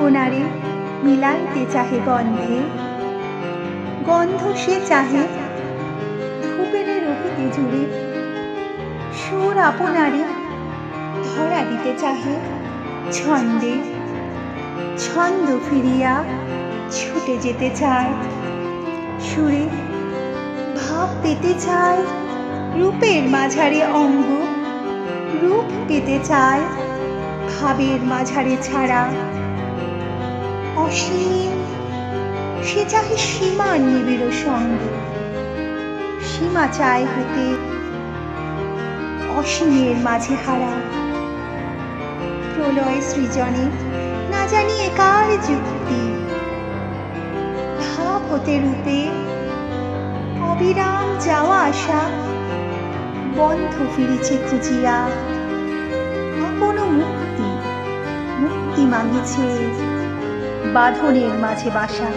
আপনারে মিলাইতে চাহে গন্ধে। গন্ধ সে চাহে ধূপের রহিতে জুড়ে। সুর আপনারে ধরা দিতে চাহে ছন্দে। ছন্দ ফিরিয়া ছুটে যেতে চায়। সুরে ভাব পেতে চায়। রূপের মাঝারে অঙ্গ রূপ পেতে চায়। ভাবের মাঝারে ছাড়া অসীম, সে চাহে সীমা নিবিড় সঙ্গ। সীমা চায় হতে অসীমের মাঝে হারা। প্রলয় সৃজনে, না জানি একার যুক্তি। ভাব হতে রূপে অবিরাম যাওয়া আসা, বন্ধ ফিরেছে খুঁজিয়া। আপন মুক্তি মুক্তি মাগিছে। বাঁধনের মাঝে বাসা।